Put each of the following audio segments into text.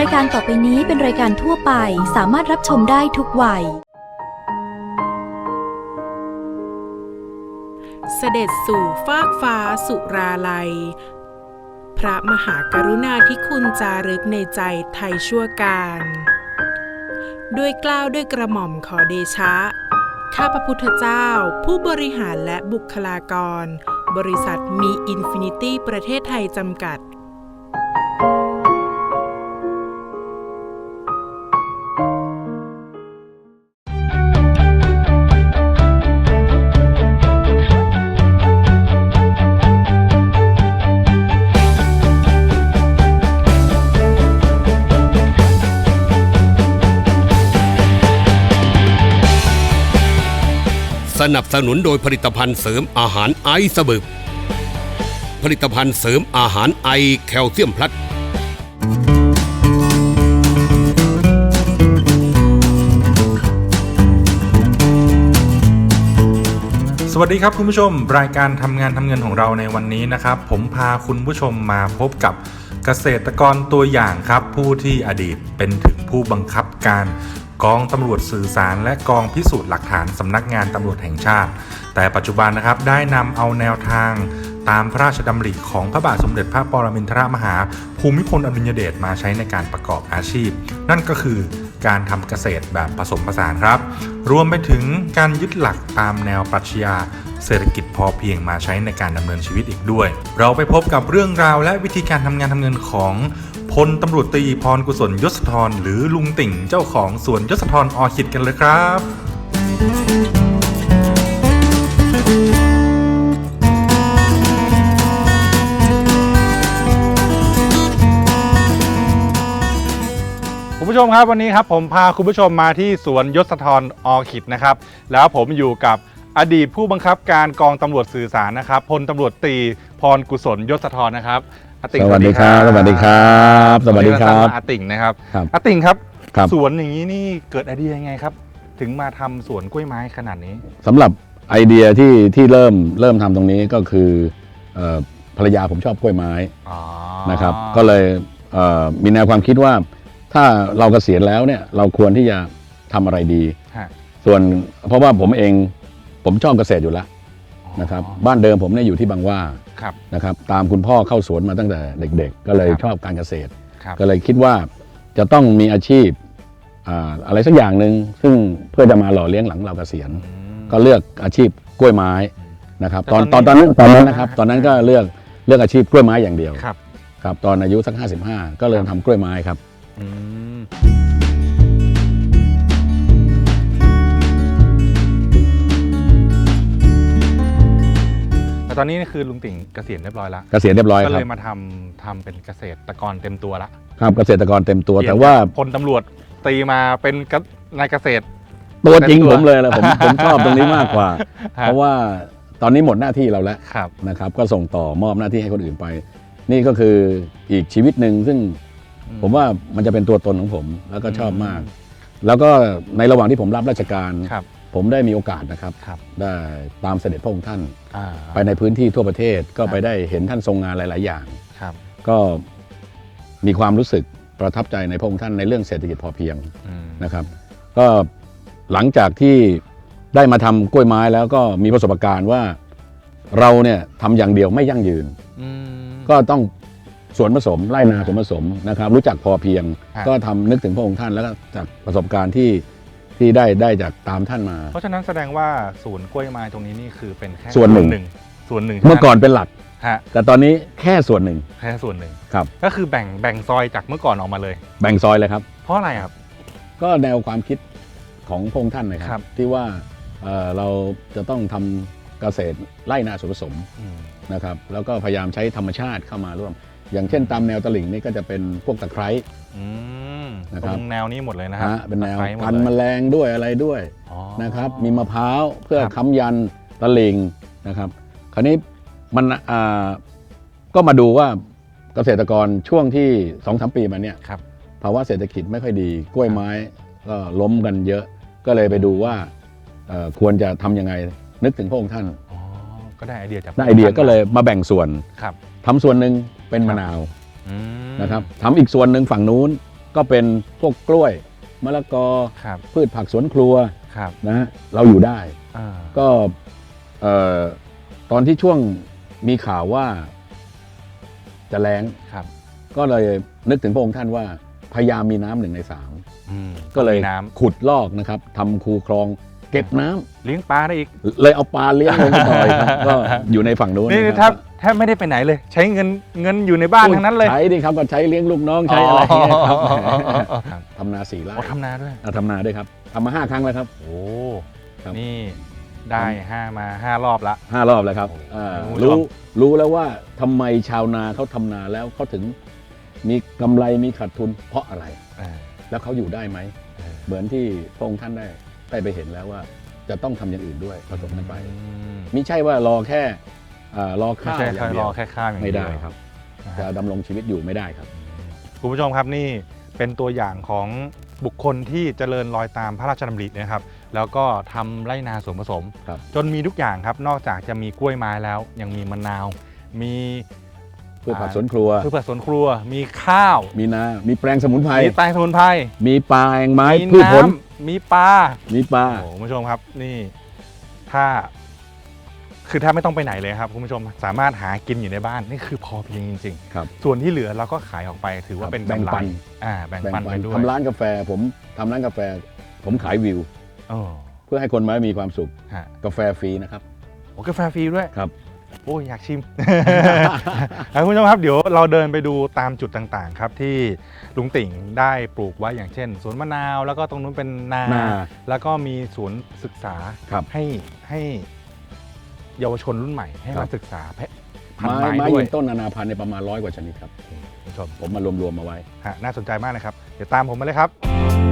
รายการต่อไปนี้เป็นรายการทั่วไปสามารถรับชมได้ทุกวัย เสด็จสู่ฟากฟ้าสุราลัย พระมหากรุณาธิคุณจารึกในใจไทยชั่วการ ด้วยกล้าวด้วยกระหม่อมขอเดชะ ข้าพระพุทธเจ้า ผู้บริหารและบุคลากร บริษัทมีอินฟินิตี้ประเทศไทยจำกัด สนับสนุนโดยผลิตภัณฑ์เสริมอาหารไอซ์บึกผลิตภัณฑ์เสริมอาหารไอแคลเซียมพลัสสวัสดีครับคุณผู้ชม รายการทำงานทำเงินของเราในวันนี้นะครับ ผมพาคุณผู้ชมมาพบกับเกษตรกรตัวอย่างครับ ผู้ที่อดีตเป็นถึงผู้บังคับการ กองตำรวจสื่อสาร และกองพิสูจน์หลักฐานสำนักงานตำรวจแห่งชาติ แต่ปัจจุบันนะครับได้นำเอาแนวทางตามพระราชดำริของพระบาทสมเด็จพระปรมินทรมหา ภูมิพลอดุลยเดชมาใช้ในการประกอบอาชีพ นั่นก็คือการทำเกษตรแบบผสมผสานครับ รวมไปถึงการยึดหลักตามแนวปรัชญาเศรษฐกิจพอเพียงมาใช้ในการดำเนินชีวิตอีกด้วย เราไปพบกับเรื่องราวและวิธีการทำงานทำเงินของ พลตำรวจตรีพรกุศลยศธรหรือลุงติ่งเจ้าของสวนยศธรออคิดกันเลยครับ คุณผู้ชมครับวันนี้ครับผมพาคุณผู้ชมมาที่สวนยศธรออคิดนะครับ แล้วผมอยู่กับอดีตผู้บังคับการกองตำรวจสื่อสารนะครับพลตำรวจตรีพรกุศลยศธรนะครับ อาติ่งสวัสดีครับ สวัสดีครับ สวัสดีครับอาติ่งนะครับครับอาติ่งครับ ครับ สวนอย่างนี้นี่เกิดไอเดียยังไงครับ ถึงมาทำสวนกล้วยไม้ขนาดนี้สำหรับไอเดียที่ที่เริ่มเริ่มทำตรงนี้ก็คือเอ่อภรรยาผมชอบกล้วยไม้อ๋อนะครับ ก็เลยเอ่อมีแนวความคิดว่า ถ้าเราเกษียณแล้วเนี่ยเราควรที่จะทำอะไรดีฮะส่วนเพราะว่าผมเองผมชอบเกษตรอยู่แล้ว นะครับบ้านเดิมผมเนี่ยอยู่ที่บางหว่าครับนะครับตามคุณพ่อเข้าสวนมาตั้งแต่เด็ก ๆ ก็เลยครับชอบการเกษตรครับก็เลยคิดว่าจะต้องมีอาชีพอ่าอะไรสักอย่างหนึ่งซึ่งเพื่อจะมาหล่อเลี้ยงหลังเราเกษียณอืมก็เลือกอาชีพกล้วยไม้นะครับแต่ตอนตตออนนนี้ตอนนั้นตอนนั้นนะครับอ่าตอนนั้นก็เลือกเลือกอาชีพกล้วยไม้อย่างเดียวครับครับตอนอายุสัก 55 ก็เลยทำกล้วยไม้ครับอืม แต่ตอนนี้คือลุงติ่งเกษียณเรียบร้อยแล้วเกษียณเรียบร้อยก็คเลรับยมาทำทำเป็นเกษตรกรเต็มตัวละครับเกษตรกรเต็มตัวเปลี่ยนแต่ว่าจกพลตำรวจตีมาเป็นกะนายเกษตร ตัวจริงเต็มตัวผมเลยแหละผมผมชอบตรงนี้มากกว่าฮะเพราะว่าตอนนี้หมดหน้าที่เราแล้ว ครับ นะครับก็ส่งต่อมอบหน้าที่ให้คนอื่นไป นี่ก็คืออีกชีวิตหนึ่งซึ่งอืมผมว่ามันจะเป็นตัวตนของผมแล้วก็ชอบมาก แล้วก็ในระหว่างที่ผมรับราชการ ครับ ผมได้มีโอกาสนะครับครับได้ตามเสด็จพระองค์ท่าน อ่า ไปในพื้นที่ทั่วประเทศก็ครับ ไปได้เห็นท่านทรงงานหลาย ๆ อย่าง ครับก็มีความรู้สึกประทับใจในพระองค์ท่านในเรื่องเศรษฐกิจพอเพียงอืมนะครับ ก็หลังจากที่ได้มาทำกล้วยไม้แล้วก็มีประสบการณ์ว่าเราเนี่ยทำอย่างเดียวไม่ยั่งยืน อืม ก็ต้องสวนผสมไร่นาสวนผสมนะครับ รู้จักพอเพียง ครับ ก็ทำนึกถึงพระองค์ท่านแล้วก็จากประสบการณ์ที่ ที่ได้ได้จากตามท่านมา เพราะฉะนั้นแสดงว่าศูนย์กล้วยไม้ตรงนี้นี่คือเป็นแค่ส่วนหนึ่ง ส่วนหนึ่งเมื่อก่อนเป็นหลัก ฮะแต่ตอนนี้แค่ส่วนหนึ่ง แค่ส่วนหนึ่งครับ ก็คือแบ่งแบ่งซอยจากเมื่อก่อนออกมาเลย แบ่งซอยเลยครับ เพราะอะไรครับ ก็แนวความคิดของพระองค์ท่านนะคครัรับ บ ที่ว่าเอ่อเราจะต้องทำเกษตรไร่นาสวนผสมอืมนะครับ แล้วก็พยายามใช้ธรรมชาติเข้ามาร่วม อย่างเช่นตามแนวตลิ่งนี่ก็จะเป็นพวกตะไคร้อืม นะครับตรงแนวนี้หมดเลยนะฮะฮะเป็นแนวตะไคร้หมดกันเลยแมลงด้วยอะไรด้วยอ๋อ นะครับ มีมะพร้าวเพื่อครับ ค้ำยันตลิ่งนะครับ คราวนี้มันอ่าก็มาดูว่าเกษตรกรช่วงที่สองสามปีมาเนี่ย ครับ ภาวะเศรษฐกิจไม่ค่อยดี กล้วยไม้ก็ล้มกันเยอะ ก็เลยไปดูว่าเอ่อควรจะทำยังไงนึกถึงพระองค์ท่านอ๋อ ก็ได้ไอเดียจากได้ไอเดียก็เลยมาแบ่งส่วนครับทำส่วนหนึ่งเป็นครับมะนาวอืมนะครับทำอีกส่วนหนึ่งฝั่งนู้น ก็เป็นพวกกล้วยมะละกอครับพืชผักสวนครัวครับนะฮะเราอยู่ได้ อ่าก็เอ่อตอนที่ช่วงมีข่าวว่าจะแรงครับก็เลยนึกถึงพระองค์ท่านว่าพยายามมีน้ำหนึ่งในสาม อืมก็เลยมีน้ขุดลอกนะครับทำคูคลอง เก็บน้ำำเลี้ยงปลาได้อีก เลยเอาปลาเลี้ยงลงไปต่อยครับก็อยู่ในฝั่งนู้นนี่นะแทบแทบไม่ได้ไปไหนเลย ใช้เงินเงินอยู่ในบ้านทั้งนั้นเลยใช้ดิครับก็ใช้เลี้ยงลูกน้องใช้อะไรเงี้ยครับครับทำนาสี่ไร่โอ้ทำนาด้วย อะทำนาด้วยครับทำมาห้าครั้งแล้วครับ โอ้ครับ นี่ได้ห้ามาห้ารอบละ ห้ารอบแล้วครับโอ้โหอ่าคุณผู้ชมรู้รู้แล้วว่าทำไมชาวนาเขาทำนาแล้วเขาถึงมีกำไรมีขาดทุนเพราะอะไรอ่าแล้วเขาอยู่ได้ไหม เออ เหมือนที่พระองค์ท่านได้ ได้ไปเห็นแล้วว่าจะต้องทำอย่างอื่นด้วยผสมกันไปอืมมิใช่ว่ารอแค่อ่ารอไม่ข้าวใช่อย่าแค่งเดีรยอวแค่ข้ามอย่างไม่เดียว ได้ครับ นะจะฮะดำรงชีวิตอยู่ไม่ได้ครับ คุณผู้ชมครับนี่เป็นตัวอย่างของบุคคลที่เจริญรอยตามพระราชดำรินะครับ แล้วก็ทำไรนาสวนผสม ครับ จนมีทุกอย่างครับ นอกจากจะมีกล้วยไม้แล้ว ยังมีมะนาว มีพืชผักสวนครัว พืชผักสวนครัว มีข้าว มีนา มีแปลงสมุนไพร มีแตงสมุนไพรมีปลาแองไม้มีพืชผลน้ำ มีปลามีปลา โอ้โหคุณผู้ชมครับนี่ถ้า คือถ้าไม่ต้องไปไหนเลยครับคุณผู้ชมสามารถหากินอยู่ในบ้านนี่คือพอเพียงจริงครับๆส่วนที่เหลือเราก็ขายออกไปถือว่าครับเป็นแบ่งกำไรปันอ่าแบ่งแบ่งปันปัไปนด้วยทำร้านกาแฟ ผมทำร้านกาแฟ ผมขายวิว โอ้เพื่อให้คนมามีความสุขฮะกาแฟฟรีนะครับ โอ้กาแฟฟรีด้วยครับ โอ้ยอยากชิมครับคุณผู้ชมครับเดี๋ยวเราเดินไปดูตามจุดต่างๆ ครับที่ลุงติ่งได้ปลูกไว้อย่างเช่นสวนมะนาวแล้วก็ตรงนู้นเป็นนา นาแล้วก็มีศูนย์ศึกษาครับให้ให้เยาวชนรุ่นใหม่ให้ครัมาบศึกษาแพะพันไม้ธุ์ไม้ไม้ด้วยืยนต้นนานาพันธุ์ในยประมาณร้อยกว่าชนิดครับ คุณผู้ชมผมมารวมๆมาไว้ ฮะน่าสนใจมากนะครับ เดี๋ยวตามผมมาเลยครับ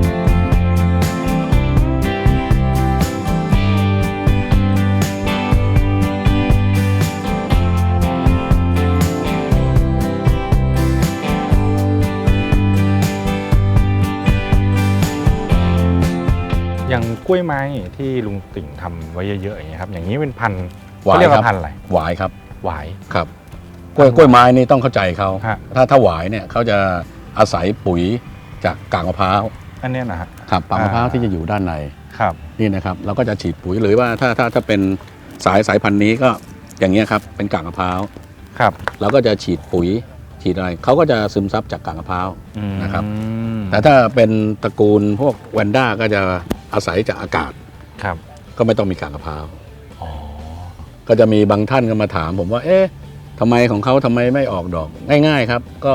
กล้วยไม้ที่ลุงติ่งทำไว้เยอะๆอย่างเงี้ยครับอย่างนี้เป็นพันธุ์หวายเขาเรียกครัว่าบพันธุ์อะไรหวายครับหวาย ครับกล้วยกล้วยไม้นี่ต้องเข้าใจเขาฮะ ถ้าถ้าหวายเนี่ยเขาจะอาศัยปุ๋ยจากกากมะพร้าวอันเนี้ยนะฮะ ครับกากมะพร้าวอ่า ที่จะอยู่ด้านในครับ นี่นะครับเราก็จะฉีดปุ๋ยหรือว่าถ้าถ้าถ้าเป็นสายสายพันธุ์นี้ก็อย่างเงี้ยครับเป็นกากมะพร้าวครับเราก็จะฉีดปุ๋ยฉีดอะไรเขาก็จะซึมซับจากกากมะพร้าว นะครับ อืมแต่ถ้าเป็นตระกูลพวกแวนด้าก็จะ อาศัยจากอากาศครับก็ไม่ต้องมีกากมะพร้าวอ๋อก็จะมีบางท่านก็มาถามผมว่า เอ๊ะทำไมของเขาทำไมไม่ออกดอก ง่าย ๆครับ ก็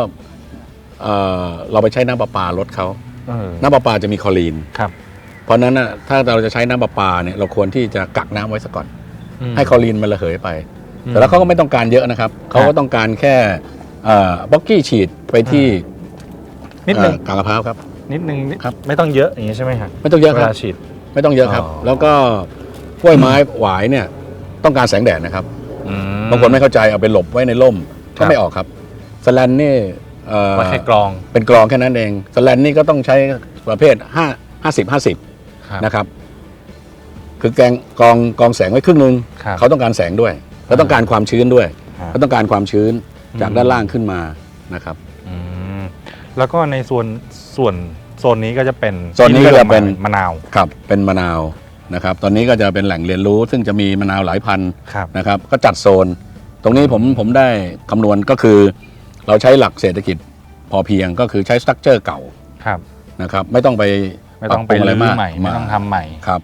เอ่อเราไปใช้น้ำประปาลดเขาเออน้ำประปาจะมีคลอรีน ครับ เพราะฉะนั้นน่ะถ้าเราจะใช้น้ำประปาเนี่ยเราควรที่จะกักน้ำไว้ซะก่อนมให้คลอรีนมันระเหยไปอืมแต่แล้วเขาก็ไม่ต้องการเยอะนะครับ เขาก็ต้องการแค่บ็อกกี้ฉีดไปที่นิดนึง เอ่อกากมะพร้าวครับ นิดนึงนิดครับ ไม่ต้องเยอะอย่างนี้ใช่ไหมฮะไม่ต้องเยอะเวครับลาฉีด ไม่ต้องเยอะครับ อ๋อ แล้วก็กล้วยไม้หวายเนี่ยต้องการแสงแดดนะครับบางคนไม่เข้าใจเอาไปหลบไว้ในร่มครัก็บ ไม่ออกครับสแลนนี่เอ่อว่าแค่กรองเป็นกรองแค่นั้นเองสแลนนี่ก็ต้องใช้ประเภท5 50 50ครับนะครับคือแกงกรองกรองแสงไว้ครึ่งหนึงครับเขาต้องการแสงด้วยเขาต้องการความชื้นด้วยครับเขาต้องการความชื้นจากอืมด้านล่างขึ้นมานะครับอืม แล้วก็ในส่วนส่วนโซนนี้ก็จะเป็นโซนนี้ก็จะเป็นที่ลือกมามะนาว ครับเป็นมะนาวนะครับตอนนี้ก็จะเป็นแหล่งเรียนรู้ ซึ่งจะมีมะนาวหลายพันธุ์ครับ นะครับก็จัดโซน ตรงนี้ผมผมได้คำนวณก็คือ เราใช้หลักเศรษฐกิจพอเพียงก็คือใช้สตรัคเจอร์เก่าครับ นะครับไม่ต้องไปไม่ต้องไปปรับปรุอะไรรื้อมากใหม่ ไม่ต้องทำใหม่ ครับ